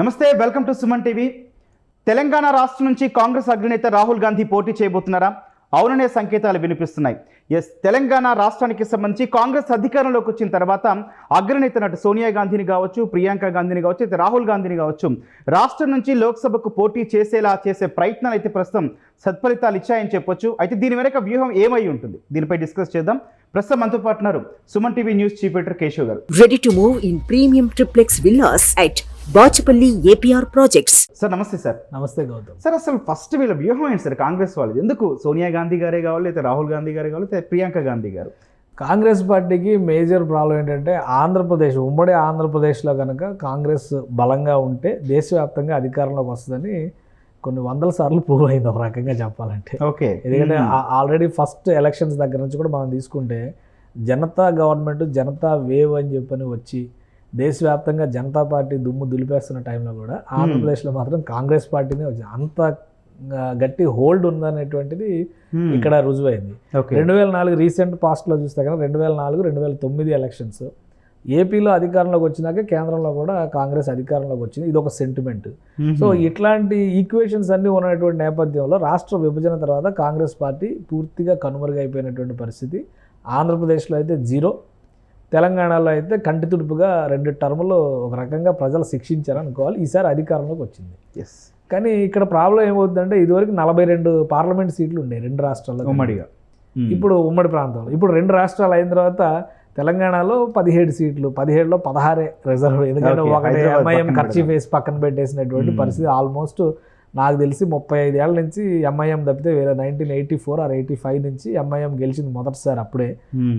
నమస్తే welcome to Suman TV. Telangana రాష్ట్రం నుంచి కాంగ్రెస్ అగ్రనేత రాహుల్ గాంధీ పోటీ చేయబోతున్నారా? అవుననే సంకేతాలు వినిపిస్తున్నాయి. ఎస్ తెలంగాణ రాష్ట్రానికి సంబంధించి కాంగ్రెస్ అధికారంలోకి వచ్చిన తర్వాత అగ్రనేత నటు సోనియా గాంధీని కావచ్చు ప్రియాంక గాంధీని కావచ్చు అయితే రాహుల్ గాంధీని కావచ్చు రాష్ట్రం నుంచి లోక్సభకు పోటీ చేసేలా చేసే ప్రయత్నాలు అయితే ప్రస్తుతం సత్ఫలితాలు ఇచ్చాయని చెప్పొచ్చు. అయితే దీని వెనక వ్యూహం ఏమై ఉంటుంది? దీనిపై డిస్కస్ చేద్దాం. ప్రస్తుతం మనతో పాటున్నారు Suman TV news chief editor Keshav garu. Ready to move in premium triplex villas at Bachapalli APR Projects. Sir నమస్తే సార్. నమస్తే గౌతమ్. సార్ అసలు ఫస్ట్ వీళ్ళ వ్యూహం ఏంటి సార్? కాంగ్రెస్ వాళ్ళది. ఎందుకు? సోనియా గాంధీ గారే కావాలి అయితే రాహుల్ గాంధీ గారే కావాలి అయితే ప్రియాంక గాంధీ గారు? కాంగ్రెస్ పార్టీకి మేజర్ ప్రాబ్లం ఏంటంటే ఆంధ్రప్రదేశ్ ఉమ్మడి ఆంధ్రప్రదేశ్లో కనుక కాంగ్రెస్ బలంగా ఉంటే దేశవ్యాప్తంగా అధికారంలోకి వస్తుందని కొన్ని వందల సార్లు ప్రూవ్ అయింది ఒక రకంగా చెప్పాలంటే. ఓకే. ఎందుకంటే ఆల్రెడీ ఫస్ట్ ఎలక్షన్స్ దగ్గర నుంచి కూడా మనం తీసుకుంటే జనతా గవర్నమెంట్ జనతా వేవ్ అని చెప్పని వచ్చి దేశవ్యాప్తంగా జనతా పార్టీ దుమ్ము దులిపేస్తున్న టైంలో కూడా ఆంధ్రప్రదేశ్లో మాత్రం కాంగ్రెస్ పార్టీనే వచ్చింది అంత గట్టి హోల్డ్ ఉందనేటువంటిది ఇక్కడ రుజువైంది. రెండు వేల నాలుగు రీసెంట్ పాస్ట్లో చూస్తే కనుక రెండు వేల నాలుగు రెండు వేల తొమ్మిది ఎలక్షన్స్ ఏపీలో అధికారంలోకి వచ్చినాక కేంద్రంలో కూడా కాంగ్రెస్ అధికారంలోకి వచ్చింది. ఇది ఒక సెంటిమెంట్ సో ఇట్లాంటి ఈక్వేషన్స్ అన్నీ ఉన్నటువంటి నేపథ్యంలో రాష్ట్ర విభజన తర్వాత కాంగ్రెస్ పార్టీ పూర్తిగా కనుమరుగైపోయినటువంటి పరిస్థితి. ఆంధ్రప్రదేశ్లో అయితే జీరో తెలంగాణలో అయితే కంటి తుడుపుగా రెండు టర్ములు ఒక రకంగా ప్రజలు శిక్షించారు అనుకోవాలి ఈసారి అధికారంలోకి వచ్చింది. ఎస్ కానీ ఇక్కడ ప్రాబ్లం ఏమవుతుందంటే ఇదివరకు నలభై రెండు పార్లమెంట్ సీట్లు ఉన్నాయి రెండు రాష్ట్రాల్లో ఉమ్మడిగా. ఇప్పుడు ఉమ్మడి ప్రాంతంలో. ఇప్పుడు రెండు రాష్ట్రాలు అయిన తర్వాత తెలంగాణలో పదిహేడు సీట్లు పదిహేడులో పదహారే రిజర్వ్. ఎందుకంటే ఒకటి ఎంఐఎం ఖర్చు వేసి పక్కన పెట్టేసినటువంటి. పరిస్థితి ఆల్మోస్ట్ నాకు తెలిసి ముప్పై ఐదేళ్ళ నుంచి ఎంఐఎం తప్పితే వేరే nineteen eighty four or eighty five నుంచి ఎంఐఎం గెలిచింది మొదటిసారి అప్పుడే.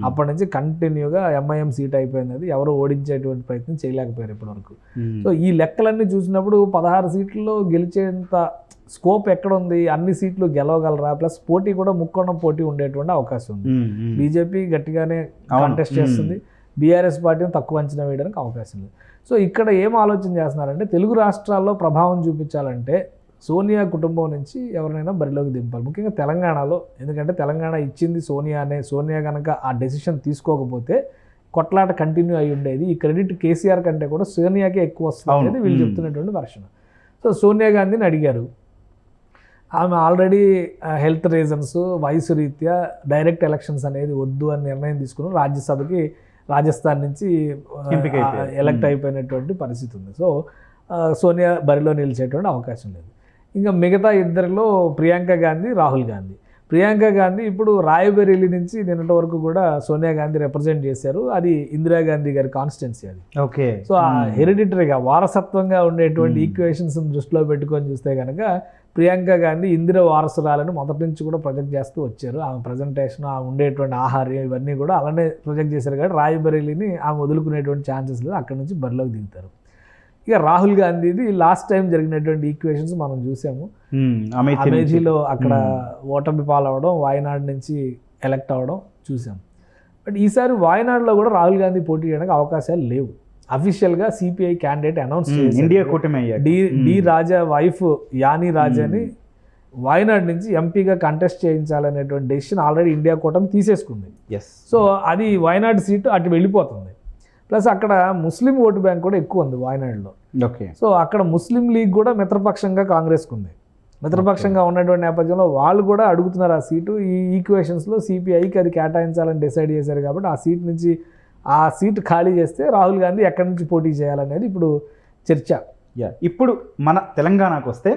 అప్పటి నుంచి కంటిన్యూగా ఎంఐఎం సీట్ అయిపోయింది అది ఎవరు ఓడించేటువంటి ప్రయత్నం చేయలేకపోయారు ఇప్పటివరకు. సో ఈ లెక్కలన్నీ చూసినప్పుడు పదహారు సీట్లలో గెలిచేంత స్కోప్ ఎక్కడ ఉంది అన్ని సీట్లు గెలవగలరా? ప్లస్ పోటీ కూడా ముక్కోణం పోటీ ఉండేటువంటి అవకాశం ఉంది. బీజేపీ గట్టిగానే. కాంటెస్ట్ చేస్తుంది. బీఆర్ఎస్ పార్టీని తక్కువ అంచనా వేయడానికి అవకాశం లేదు సో ఇక్కడ ఏం ఆలోచన చేస్తున్నారంటే తెలుగు రాష్ట్రాల్లో ప్రభావం చూపించాలంటే సోనియా కుటుంబం నుంచి ఎవరినైనా బరిలోకి దింపాలి ముఖ్యంగా తెలంగాణలో ఎందుకంటే తెలంగాణ ఇచ్చింది సోనియానే సోనియా కనుక ఆ డెసిషన్ తీసుకోకపోతే కొట్లాట కంటిన్యూ అయి ఉండేది ఈ క్రెడిట్ కేసీఆర్ కంటే కూడా సోనియాకే ఎక్కువ వస్తుంది. అనేది వీళ్ళు. చెప్తున్నటువంటి వర్షన్ సో సోనియా గాంధీని అడిగారు ఆమె ఆల్రెడీ హెల్త్ రీజన్స్ వయసు రీత్యా డైరెక్ట్ ఎలక్షన్స్ అనేది వద్దు అని నిర్ణయం తీసుకుని రాజ్యసభకి రాజస్థాన్ నుంచి. ఎలక్ట్. అయిపోయినటువంటి పరిస్థితి ఉంది సో సోనియా బరిలో నిలిచేటువంటి అవకాశం లేదు ఇంకా మిగతా ఇద్దరిలో ప్రియాంక గాంధీ రాహుల్ గాంధీ. ప్రియాంక గాంధీ ఇప్పుడు రాయబరేలీ నుంచి నిన్నటి వరకు కూడా సోనియా గాంధీ రిప్రజెంట్ చేశారు. అది ఇందిరాగాంధీ గారి కాన్స్టిట్యున్సీ అది. ఓకే. సో ఆ హెరిడిటరీగా వారసత్వంగా ఉండేటువంటి. ఈక్వేషన్స్ దృష్టిలో పెట్టుకొని చూస్తే కనుక ప్రియాంక గాంధీ ఇందిర వారసురాలని మొదటి నుంచి కూడా ప్రొజెక్ట్ చేస్తూ వచ్చారు. ఆమె ప్రజెంటేషన్ ఆమె ఉండేటువంటి ఆహార్యం ఇవన్నీ కూడా అలానే ప్రొజెక్ట్ చేశారు. కాబట్టి రాయబరేలీని ఆమె వదులుకునేటువంటి ఛాన్సెస్ లేదు అక్కడ నుంచి బరిలోకి దిగుతారు. ఇక రాహుల్ గాంధీది లాస్ట్ టైం జరిగినటువంటి ఈక్వేషన్స్ మనం చూసాము. అమేథీలో అక్కడ ఓటమి పాలవడం వాయనాడ్ నుంచి ఎలక్ట్ అవ్వడం చూసాం. బట్ ఈసారి వాయనాడులో కూడా రాహుల్ గాంధీ పోటీ చేయడానికి అవకాశాలు లేవు. అఫీషియల్గా సిపిఐ క్యాండిడేట్ అనౌన్స్ ఇండియా కూటమి D D. Raja wife Annie రాజాని వాయనాడ్ నుంచి ఎంపీగా కంటెస్ట్ చేయించాలనేటువంటి డెసిషన్ ఆల్రెడీ ఇండియా కూటమి తీసేసుకుంది. ఎస్ సో అది వాయనాడ్ సీటు అటు వెళ్ళిపోతుంది. ప్లస్ అక్కడ ముస్లిం ఓటు బ్యాంక్ కూడా ఎక్కువ ఉంది వాయనాడులో. ఓకే. సో అక్కడ ముస్లిం లీగ్ కూడా మిత్రపక్షంగా కాంగ్రెస్కి ఉంది మిత్రపక్షంగా ఉన్నటువంటి నేపథ్యంలో వాళ్ళు కూడా అడుగుతున్నారు ఆ సీటు. ఈ ఈక్వేషన్స్లో సిపిఐకి అది కేటాయించాలని డిసైడ్ చేశారు కాబట్టి ఆ సీట్ నుంచి ఆ సీట్ ఖాళీ చేస్తే రాహుల్ గాంధీ ఎక్కడి నుంచి పోటీ చేయాలనేది ఇప్పుడు చర్చ. ఇప్పుడు మన తెలంగాణకు వస్తే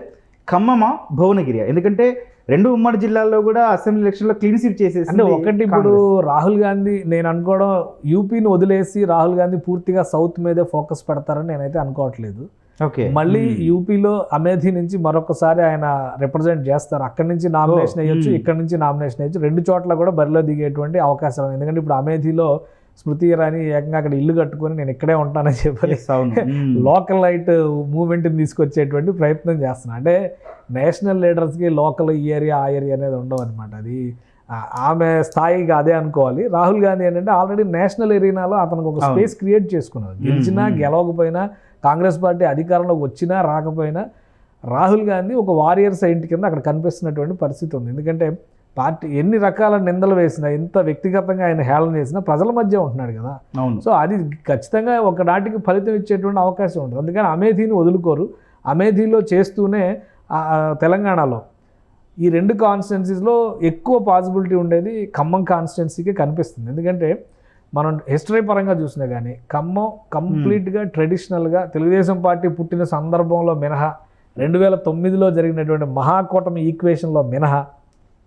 ఖమ్మమా భువనగిరి. ఎందుకంటే రెండు ఉమ్మడి జిల్లాల్లో కూడా అసెంబ్లీ ఎలక్షన్లో క్లీన్ స్వీప్ చేసేసి అంటే ఒకటి ఇప్పుడు రాహుల్ గాంధీ నేను అనుకోవడం యూపీని వదిలేసి రాహుల్ గాంధీ పూర్తిగా సౌత్ మీదే ఫోకస్ పెడతారని నేనైతే అనుకోవట్లేదు. ఓకే. మళ్ళీ యూపీలో అమేథీ నుంచి మరొకసారి ఆయన రిప్రజెంట్ చేస్తారు. అక్కడి నుంచి నామినేషన్ వేయొచ్చు hmm. ఇక్కడ నుంచి నామినేషన్ వేయచ్చు. రెండు చోట్ల కూడా బరిలో దిగేటువంటి అవకాశం ఉంది ఎందుకంటే ఇప్పుడు అమేథీలో స్మృతి ఇరానీ ఏకంగా అక్కడ ఇల్లు కట్టుకొని నేను ఇక్కడే ఉంటానని చెప్పి Yes, అవును మ్మ్. లోకల్ లైట్ మూమెంట్ని తీసుకొచ్చేటువంటి ప్రయత్నం చేస్తున్నా అంటే నేషనల్ లీడర్స్కి లోకల్ ఈ ఏరియా ఆ ఏరియా అనేది ఉండవు అనమాట అది ఆమె స్థాయిగా అదే అనుకోవాలి రాహుల్ గాంధీ ఏంటంటే ఆల్రెడీ నేషనల్ ఎరీనాలో అతనికి ఒక. స్పేస్ క్రియేట్ చేసుకున్నారు గెలిచినా మ్మ్. గెలవకపోయినా కాంగ్రెస్ పార్టీ అధికారంలోకి వచ్చినా రాకపోయినా రాహుల్ గాంధీ ఒక వారియర్ సైంట్ కింద అక్కడ కనిపిస్తున్నటువంటి పరిస్థితి ఉంది ఎందుకంటే పార్టీ ఎన్ని రకాల నిందలు వేసినా ఎంత వ్యక్తిగతంగా ఆయన హేళన చేసినా ప్రజల మధ్య ఉంటున్నాడు కదా. అవును. సో అది ఖచ్చితంగా ఒకనాటికి ఫలితం ఇచ్చేటువంటి అవకాశం ఉంటుంది. అందుకని అమేథీని వదులుకోరు. అమేథీలో చేస్తూనే తెలంగాణలో ఈ రెండు కాన్స్టిట్యున్సీస్లో ఎక్కువ పాసిబిలిటీ ఉండేది ఖమ్మం కాన్స్టిట్యున్సీకే కనిపిస్తుంది. ఎందుకంటే మనం హిస్టరీ పరంగా చూసినా కానీ ఖమ్మం కంప్లీట్గా ట్రెడిషనల్గా తెలుగుదేశం పార్టీ పుట్టిన సందర్భంలో మినహా రెండు వేల తొమ్మిదిలో జరిగినటువంటి మహాకూటమి ఈక్వేషన్లో మినహా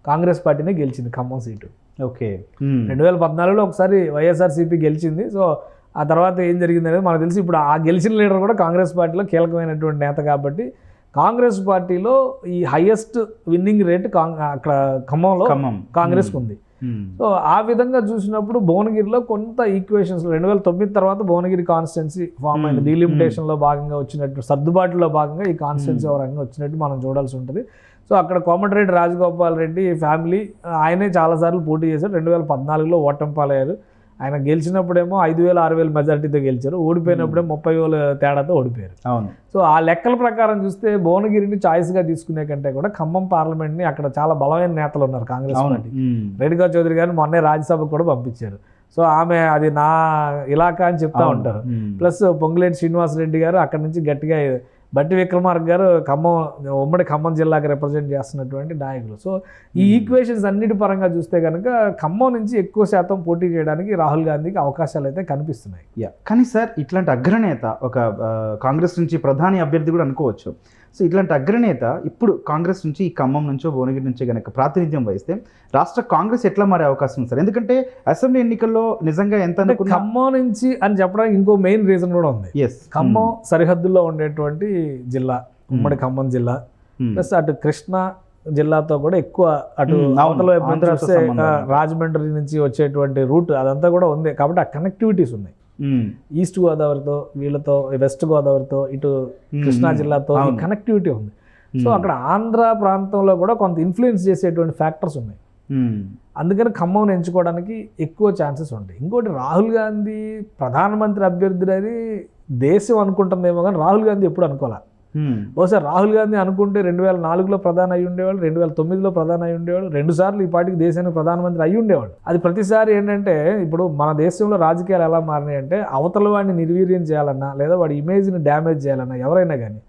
కాంగ్రెస్ పార్టీనే గెలిచింది ఖమ్మం సీటు. ఓకే. రెండు వేల పద్నాలుగులో ఒకసారి వైఎస్ఆర్సీపీ గెలిచింది. సో ఆ తర్వాత ఏం జరిగింది అనేది మనకు తెలిసి. ఇప్పుడు ఆ గెలిచిన లీడర్ కూడా కాంగ్రెస్ పార్టీలో కీలకమైనటువంటి నేత కాబట్టి కాంగ్రెస్ పార్టీలో ఈ హైయెస్ట్ విన్నింగ్ రేట్ అక్కడ ఖమ్మంలో ఖమ్మం. కాంగ్రెస్కి ఉంది. ఉమ్. సో ఆ విధంగా చూసినప్పుడు భువనగిరిలో కొంత ఈక్వేషన్స్ రెండు వేల తొమ్మిది తర్వాత భువనగిరి కాన్స్టిట్యున్సీ ఫామ్ అయింది. Hmm. డీలిమిటేషన్లో భాగంగా వచ్చినట్టు సర్దుబాటులో భాగంగా ఈ కాన్స్టిట్యున్సీ వరంగా వచ్చినట్టు మనం చూడాల్సి ఉంటుంది. సో అక్కడ కోమటిరెడ్డి రాజగోపాల్ రెడ్డి ఫ్యామిలీ ఆయనే చాలాసార్లు పోటీ చేశారు రెండు వేల పద్నాలుగులో ఓటమి పాలయ్యారు ఆయన గెలిచినప్పుడేమో ఐదు వేల ఆరు వేల మెజార్టీతో గెలిచారు. ఓడిపోయినప్పుడే ముప్పై వేల తేడాతో ఓడిపోయారు. అవును. సో ఆ లెక్కల ప్రకారం చూస్తే భువనగిరిని చాయిస్గా తీసుకునే కంటే కూడా ఖమ్మం పార్లమెంట్ని అక్కడ చాలా బలమైన నేతలు ఉన్నారు కాంగ్రెస్ పార్టీ. రేణుకా చౌదరి గారిని మొన్నే రాజ్యసభకు కూడా పంపించారు. సో ఆమె అది నా ఇలాకా అని చెప్తా. ఉంటారు. ప్లస్ పొంగులేటి శ్రీనివాస్ రెడ్డి గారు అక్కడ నుంచి గట్టిగా బట్టి విక్రమార్క గారు ఖమ్మం ఉమ్మడి ఖమ్మం జిల్లాకి రిప్రజెంట్ చేస్తున్నటువంటి నాయకులు. సో ఈ ఈక్వేషన్స్ అన్నిటి పరంగా చూస్తే కనుక ఖమ్మం నుంచి ఎక్కువ శాతం పోటీ చేయడానికి రాహుల్ గాంధీకి అవకాశాలు అయితే కనిపిస్తున్నాయి. యా కానీ సార్ ఇట్లాంటి అగ్రనేత ఒక కాంగ్రెస్ నుంచి ప్రధాని అభ్యర్థి కూడా అనుకోవచ్చు. సో ఇట్లాంటి అగ్రనేత ఇప్పుడు కాంగ్రెస్ నుంచి ఈ ఖమ్మం నుంచో భువనగిరి నుంచో గనక ప్రాతినిధ్యం వహిస్తే రాష్ట్ర కాంగ్రెస్ ఎట్లా మారే అవకాశం ఉంది సార్? ఎందుకంటే అసెంబ్లీ ఎన్నికల్లో నిజంగా ఎంత ఖమ్మం నుంచి అని చెప్పడానికి ఇంకో మెయిన్ రీజన్ కూడా ఉంది. ఎస్ ఖమ్మం సరిహద్దుల్లో ఉండేటువంటి జిల్లా ఉమ్మడి ఖమ్మం జిల్లా. ప్లస్ అటు కృష్ణా జిల్లాతో కూడా ఎక్కువ అటు Hmm. అవతల వైపు. రాజమండ్రి నుంచి వచ్చేటువంటి రూట్ అదంతా కూడా ఉంది. కాబట్టి ఆ కనెక్టివిటీస్ ఉన్నాయి. ఈస్ట్ గోదావరితో వీళ్ళతో వెస్ట్ గోదావరితో ఇటు కృష్ణా జిల్లాతో. కనెక్టివిటీ ఉంది. సో అక్కడ ఆంధ్ర ప్రాంతంలో కూడా కొంత ఇన్ఫ్లుయెన్స్ చేసేటువంటి ఫ్యాక్టర్స్ ఉన్నాయి. అందుకని ఖమ్మం ఎంచుకోవడానికి ఎక్కువ ఛాన్సెస్ ఉంటాయి. ఇంకోటి రాహుల్ గాంధీ ప్రధానమంత్రి అభ్యర్థి అని దేశం అనుకుంటుందేమో కానీ రాహుల్ గాంధీ ఎప్పుడు అనుకోలే. బహుశా రాహుల్ గాంధీ అనుకుంటే రెండు వేల నాలుగులో ప్రధాని అయి ఉండేవాడు రెండు వేల తొమ్మిదిలో ప్రధాని అయి ఉండేవాడు రెండు సార్లు ఈ పార్టీకి దేశానికి ప్రధానమంత్రి అయి ఉండేవాడు అది ప్రతిసారి ఏంటంటే ఇప్పుడు మన దేశంలో రాజకీయాలు ఎలా మారినాయంటే అవతల వాడిని నిర్వీర్యం చేయాలన్నా లేదా వాడి ఇమేజ్ని డ్యామేజ్ చేయాలన్నా ఎవరైనా కానీ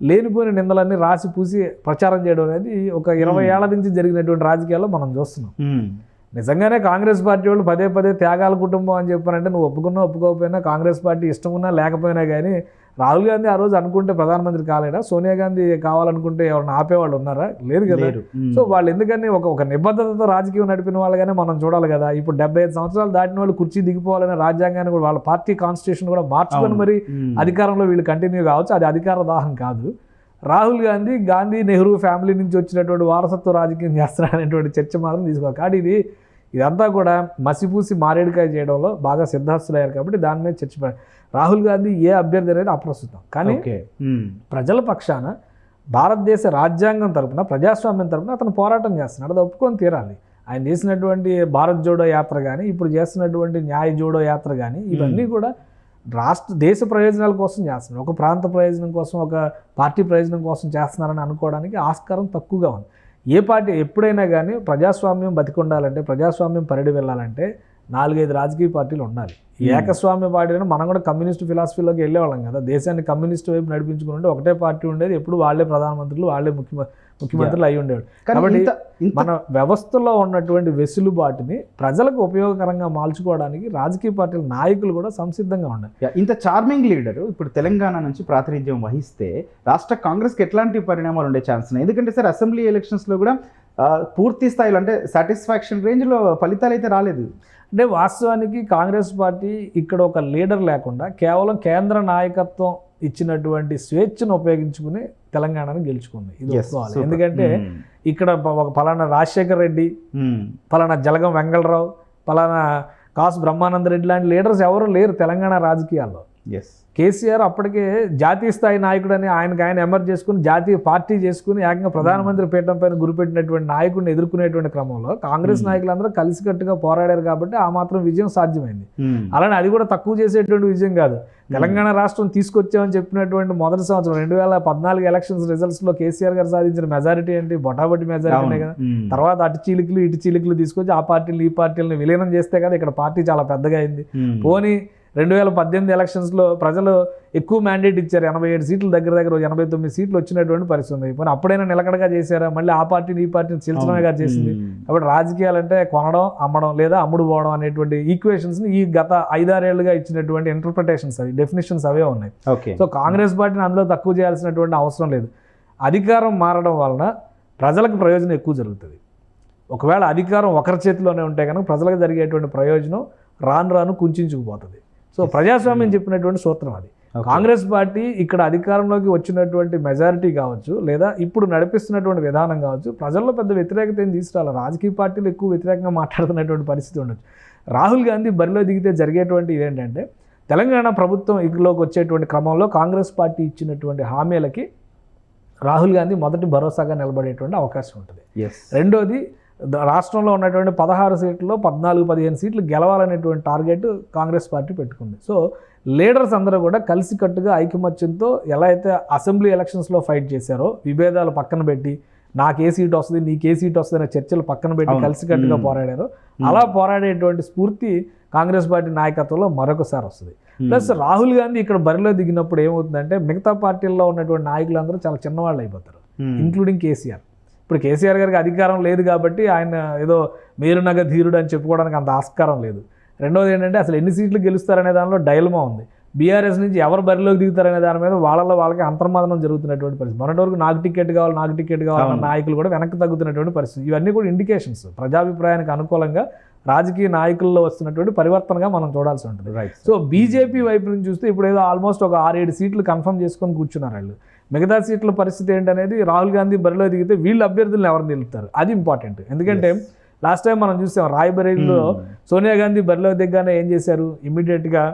లేనిపోయిన నిందలన్నీ రాసి పూసి ప్రచారం చేయడం అనేది ఒక ఇరవై ఏళ్ళ నుంచి జరిగినటువంటి రాజకీయాల్లో మనం చూస్తున్నాం. నిజంగానే కాంగ్రెస్ పార్టీ వాళ్ళు పదే పదే త్యాగాల కుటుంబం అని చెప్పారంటే నువ్వు ఒప్పుకున్నా ఒప్పుకోకపోయినా కాంగ్రెస్ పార్టీ ఇష్టం ఉన్నా లేకపోయినా కానీ రాహుల్ గాంధీ ఆ రోజు అనుకుంటే ప్రధానమంత్రి కాలేడా? సోనియా గాంధీ కావాలనుకుంటే ఎవరైనా ఆపేవాళ్ళు ఉన్నారా? లేదు కదా. సో వాళ్ళు ఎందుకని ఒక ఒక నిబద్ధతతో రాజకీయం నడిపిన వాళ్ళగానే మనం చూడాలి కదా. ఇప్పుడు డెబ్బై ఐదు సంవత్సరాలు దాటిన వాళ్ళు కుర్చీ దిగిపోవాలనే రాజ్యాంగాన్ని కూడా వాళ్ళ పార్టీ కాన్స్టిట్యూషన్ కూడా మార్చుకొని మరి అధికారంలో వీళ్ళు కంటిన్యూ కావచ్చు. అది అధికార దాహం కాదు. రాహుల్ గాంధీ గాంధీ నెహ్రూ ఫ్యామిలీ నుంచి వచ్చినటువంటి వారసత్వ రాజకీయం చేస్తున్నారనేటువంటి చర్చ మాత్రం తీసుకోవాలి. కానీ ఇది ఇదంతా కూడా మసిపూసి మారేడుకాయ చేయడంలో బాగా సిద్ధాస్తులయ్యారు కాబట్టి దాని మీద చర్చ రాహుల్ గాంధీ ఏ అభ్యర్థి అనేది అప్రస్తుతం. కానీ ప్రజల పక్షాన భారతదేశ రాజ్యాంగం తరపున ప్రజాస్వామ్యం తరపున అతను పోరాటం చేస్తున్నాడు. అది ఒప్పుకొని తీరాలి. ఆయన చేసినటువంటి భారత్ జోడో యాత్ర కానీ ఇప్పుడు చేస్తున్నటువంటి న్యాయ జోడో యాత్ర కానీ ఇవన్నీ కూడా రాష్ట్ర దేశ ప్రయోజనాల కోసం చేస్తున్నారు. ఒక ప్రాంత ప్రయోజనం కోసం ఒక పార్టీ ప్రయోజనం కోసం చేస్తున్నారని అనుకోవడానికి ఆస్కారం తక్కువగా ఉంది. ఏ పార్టీ ఎప్పుడైనా కానీ ప్రజాస్వామ్యం బతికుండాలంటే ప్రజాస్వామ్యం పరిడి వెళ్ళాలంటే నాలుగైదు రాజకీయ పార్టీలు ఉండాలి. ఏకస్వామ్య పార్టీలను మనం కూడా కమ్యూనిస్ట్ ఫిలాసఫీలోకి వెళ్ళేవాళ్ళం కదా. దేశాన్ని కమ్యూనిస్ట్ వైపు నడిపించుకుంటే ఒకటే పార్టీ ఉండేది. ఎప్పుడు వాళ్ళే ప్రధానమంత్రులు వాళ్ళే ముఖ్యమ ముఖ్యమంత్రులు అయి ఉండేవాడు కాబట్టి మన వ్యవస్థలో ఉన్నటువంటి వెసులుబాటుని ప్రజలకు ఉపయోగకరంగా మార్చుకోవడానికి రాజకీయ పార్టీల నాయకులు కూడా సంసిద్ధంగా ఉండాలి. యా, ఇంత చార్మింగ్ లీడర్ ఇప్పుడు తెలంగాణ నుంచి ప్రాతినిధ్యం వహిస్తే రాష్ట్ర కాంగ్రెస్కి ఎట్లాంటి పరిణామాలు ఉండే ఛాన్స్ ఉన్నాయి? ఎందుకంటే సార్ అసెంబ్లీ ఎలక్షన్స్లో కూడా పూర్తి స్థాయిలో అంటే సాటిస్ఫాక్షన్ రేంజ్లో ఫలితాలు అయితే రాలేదు. అంటే వాస్తవానికి కాంగ్రెస్ పార్టీ ఇక్కడ ఒక లీడర్ లేకుండా కేవలం కేంద్ర నాయకత్వం ఇచ్చినటువంటి స్వేచ్ఛను ఉపయోగించుకుని తెలంగాణను గెలుచుకుంది ఇది ఒప్పుకోవాలి. ఎందుకంటే Hmm. ఇక్కడ ఒక పలానా రాజశేఖర్ రెడ్డి Hmm. పలానా జలగం వెంగళరావు పలానా కాసు బ్రహ్మానంద రెడ్డి లాంటి లీడర్స్ ఎవరు లేరు తెలంగాణ రాజకీయాల్లో కేసీఆర్ అప్పటికే జాతీయ స్థాయి నాయకుడని ఆయనకు ఆయన ఎమర్జ్ చేసుకుని జాతీయ పార్టీ చేసుకుని ఏకంగా ప్రధానమంత్రి పీఠం పైన గురిపెట్టినటువంటి నాయకుడిని ఎదుర్కొనేటువంటి క్రమంలో కాంగ్రెస్ నాయకులందరూ కలిసికట్టుగా పోరాడారు కాబట్టి ఆ మాత్రం విజయం సాధ్యమైంది. అలానే అది కూడా తక్కువ చేసేటువంటి విజయం కాదు. తెలంగాణ రాష్ట్రం తీసుకొచ్చామని చెప్పినటువంటి మొదటి సంవత్సరం రెండు వేల పద్నాలుగు ఎలక్షన్స్ రిజల్ట్స్లో కేసీఆర్ గారు సాధించిన మెజారిటీ ఏంటి? బొటాబొట్టి మెజారిటీ కదా. తర్వాత అటు చీలికలు ఇటు చీలికలు తీసుకొచ్చి ఆ పార్టీలు ఈ పార్టీలను విలీనం చేస్తే కదా ఇక్కడ పార్టీ చాలా పెద్దగా అయింది. పోనీ రెండు వేల పద్దెనిమిది ఎలక్షన్స్లో ప్రజలు ఎక్కువ మ్యాండేట్ ఇచ్చారు. ఎనభై ఏడు సీట్లు దగ్గర దగ్గర ఎనభై తొమ్మిది సీట్లు వచ్చినటువంటి పరిస్థితి ఉంది. పోనీ అప్పుడైనా నిలకడగా చేశారా? మళ్ళీ ఆ పార్టీని ఈ పార్టీని చీల్చడమే కాదు చేసింది. కాబట్టి రాజకీయాలంటే కొనడం అమ్మడం లేదా అమ్ముడు పోవడం అనేటువంటి ఈక్వేషన్స్ని ఈ గత ఐదారేళ్ళుగా ఇచ్చినటువంటి ఇంటర్ప్రిటేషన్స్ అవి డెఫినేషన్స్ అవే ఉన్నాయి. ఓకే. సో కాంగ్రెస్ పార్టీని అందులో తక్కువ చేయాల్సినటువంటి అవసరం లేదు. అధికారం మారడం వలన ప్రజలకు ప్రయోజనం ఎక్కువ జరుగుతుంది. ఒకవేళ అధికారం ఒకరి చేతిలోనే ఉంటే కనుక ప్రజలకు జరిగేటువంటి ప్రయోజనం రాను రాను కుంచుకుపోతుంది. సో ప్రజాస్వామ్యం చెప్పినటువంటి సూత్రం అది. కాంగ్రెస్ పార్టీ ఇక్కడ అధికారంలోకి వచ్చినటువంటి మెజారిటీ కావచ్చు లేదా ఇప్పుడు నడిపిస్తున్నటువంటి విధానం కావచ్చు ప్రజల్లో పెద్ద వ్యతిరేకత ఏం తీసుకురాలి? రాజకీయ పార్టీలు ఎక్కువ వ్యతిరేకంగా మాట్లాడుతున్నటువంటి పరిస్థితి ఉండొచ్చు. రాహుల్ గాంధీ బరిలో దిగితే జరిగేటువంటి ఇదేంటంటే తెలంగాణ ప్రభుత్వం ఇకలోకి వచ్చేటువంటి క్రమంలో కాంగ్రెస్ పార్టీ ఇచ్చినటువంటి హామీలకి రాహుల్ గాంధీ మొదటి భరోసాగా నిలబడేటువంటి అవకాశం ఉంటుంది. రెండోది రాష్ట్రంలో ఉన్నటువంటి పదహారు సీట్లలో పద్నాలుగు పదిహేను సీట్లు గెలవాలనేటువంటి టార్గెట్ కాంగ్రెస్ పార్టీ పెట్టుకుంది. సో లీడర్స్ అందరూ కూడా కలిసికట్టుగా ఐకమత్యంతో ఎలా అయితే అసెంబ్లీ ఎలక్షన్స్లో ఫైట్ చేశారో విభేదాలు పక్కన పెట్టి నాకు ఏ సీట్ వస్తుంది నీకు ఏ సీట్ వస్తుంది అనే చర్చలు పక్కన పెట్టి. కలిసికట్టుగా. పోరాడారు. అలా పోరాడేటువంటి స్ఫూర్తి కాంగ్రెస్ పార్టీ నాయకత్వంలో మరొకసారి వస్తుంది. ప్లస్ రాహుల్ గాంధీ ఇక్కడ బరిలో దిగినప్పుడు ఏమవుతుందంటే మిగతా పార్టీల్లో ఉన్నటువంటి నాయకులందరూ చాలా చిన్నవాళ్ళు అయిపోతారు ఇంక్లూడింగ్ కేసీఆర్. ఇప్పుడు కేసీఆర్ గారికి అధికారం లేదు కాబట్టి ఆయన ఏదో మేరునగ ధీరుడు అని చెప్పుకోవడానికి అంత ఆస్కారం లేదు. రెండోది ఏంటంటే అసలు ఎన్ని సీట్లు గెలుస్తారనే దానిలో డైలమా ఉంది. బీఆర్ఎస్ నుంచి ఎవరు బరిలోకి దిగుతారనే దాని మీద వాళ్ళలో వాళ్ళకి అంతర్మాదనం జరుగుతున్నటువంటి పరిస్థితి. మొన్నటి వరకు నాకు టికెట్ కావాలి నాకు టికెట్ కావాలన్న. నాయకులు కూడా వెనక్కి తగ్గుతున్నటువంటి పరిస్థితి. ఇవన్నీ కూడా ఇండికేషన్స్ ప్రజాభిప్రాయానికి అనుకూలంగా రాజకీయ నాయకుల్లో వస్తున్నటువంటి పరివర్తనగా మనం చూడాల్సి ఉంటుంది. రైట్ సో బీజేపీ వైపు నుంచి చూస్తే ఇప్పుడు ఏదో ఆల్మోస్ట్ ఒక ఆరేడు సీట్లు కన్ఫర్మ్ చేసుకొని కూర్చున్నారు వాళ్ళు. మిగతా సీట్ల పరిస్థితి ఏంటనేది రాహుల్ గాంధీ బరిలో దిగితే వీళ్ళు అభ్యర్థులను ఎవరు నిలుపుతారు? అది ఇంపార్టెంట్ ఎందుకంటే లాస్ట్ టైం మనం చూసాం రాయబరేలీలో సోనియా గాంధీ బరిలో దిగ్గానే ఏం చేశారు? ఇమీడియట్గా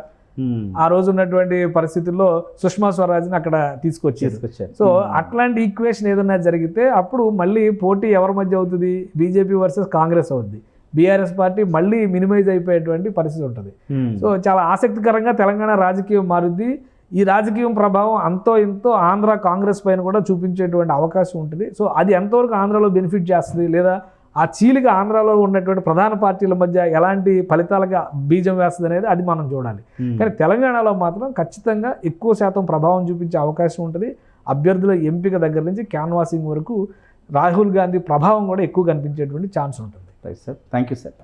ఆ రోజు ఉన్నటువంటి పరిస్థితుల్లో సుష్మా స్వరాజ్ని అక్కడ తీసుకొచ్చారు. సో అట్లాంటి ఈక్వేషన్ ఏదైనా జరిగితే అప్పుడు మళ్ళీ పోటీ ఎవరి మధ్య అవుతుంది? బీజేపీ వర్సెస్ కాంగ్రెస్ అవుద్ది. బీఆర్ఎస్ పార్టీ మళ్ళీ మినిమైజ్ అయిపోయేటువంటి పరిస్థితి ఉంటుంది. సో చాలా ఆసక్తికరంగా తెలంగాణ రాజకీయం మారుద్ది. ఈ రాజకీయం ప్రభావం అంతో ఇంతో ఆంధ్ర కాంగ్రెస్ పైన కూడా చూపించేటువంటి అవకాశం ఉంటుంది. సో అది ఎంతవరకు ఆంధ్రాలో బెనిఫిట్ చేస్తుంది? లేదా ఆ చీలిక ఆంధ్రాలో ఉన్నటువంటి ప్రధాన పార్టీల మధ్య ఎలాంటి ఫలితాలుగా బీజం వేస్తుంది అనేది అది మనం చూడాలి. కానీ తెలంగాణలో మాత్రం ఖచ్చితంగా ఎక్కువ శాతం ప్రభావం చూపించే అవకాశం ఉంటుంది. అభ్యర్థుల ఎంపిక దగ్గర నుంచి క్యాన్వాసింగ్ వరకు రాహుల్ గాంధీ ప్రభావం కూడా ఎక్కువ కనిపించేటువంటి ఛాన్స్ ఉంటుంది. Right sir thank you sir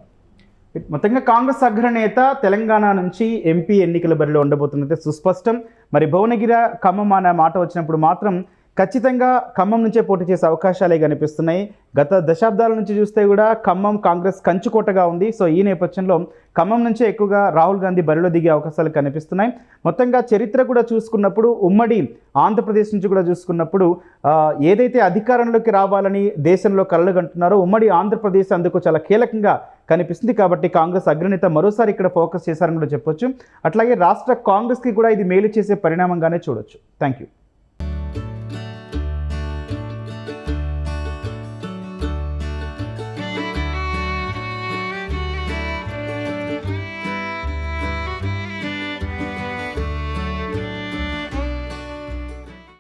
మొత్తంగా కాంగ్రెస్ అగ్రనేత తెలంగాణ నుంచి ఎంపీ ఎన్నికల బరిలో ఉండబోతున్నది సుస్పష్టం. మరి భువనగిరి ఖమ్మం అనే మాట వచ్చినప్పుడు మాత్రం ఖచ్చితంగా ఖమ్మం నుంచే పోటీ చేసే అవకాశాలే కనిపిస్తున్నాయి. గత దశాబ్దాల నుంచి చూస్తే కూడా ఖమ్మం కాంగ్రెస్ కంచుకోటగా ఉంది. సో ఈ నేపథ్యంలో ఖమ్మం నుంచే ఎక్కువగా రాహుల్ గాంధీ బరిలో దిగే అవకాశాలు కనిపిస్తున్నాయి. మొత్తంగా చరిత్ర కూడా చూసుకున్నప్పుడు ఉమ్మడి ఆంధ్రప్రదేశ్ నుంచి కూడా చూసుకున్నప్పుడు ఏదైతే అధికారంలోకి రావాలని దేశంలో కలలుగంటున్నారో ఉమ్మడి ఆంధ్రప్రదేశ్ అందుకు చాలా కీలకంగా కనిపిస్తుంది కాబట్టి కాంగ్రెస్ అగ్రనేత మరోసారి ఇక్కడ ఫోకస్ చేశారని కూడా చెప్పొచ్చు. అట్లాగే రాష్ట్ర కాంగ్రెస్కి కూడా ఇది మేలు చేసే పరిణామంగానే చూడొచ్చు. Thank you